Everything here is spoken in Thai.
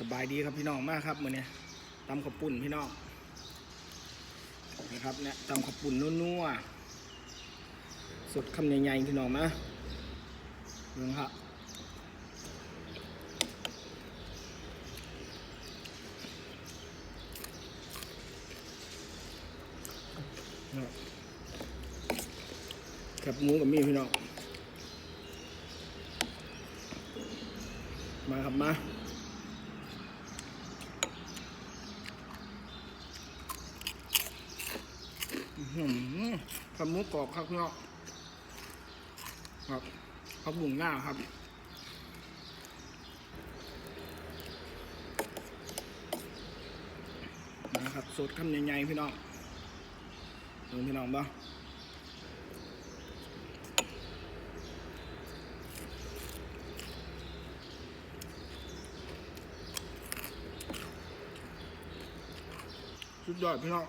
สบายดีครับพี่น้องมากครับมื้อนี้ตำข้าวปุ่นพี่น้องนะครับเนี่ยตำข้าวปุ่นนัวๆสดคำใหญ่ๆพี่น้องมาดูนะครับแคบหมูกับมีพี่น้องมาครับมา หือขับหมูกรอบครับพี่น้องครับขับบุ่งหน้าครับนะครับสดคำใหญ่ๆพี่น้องเห็นพี่น้องบ้างสุดยอดพี่น้อง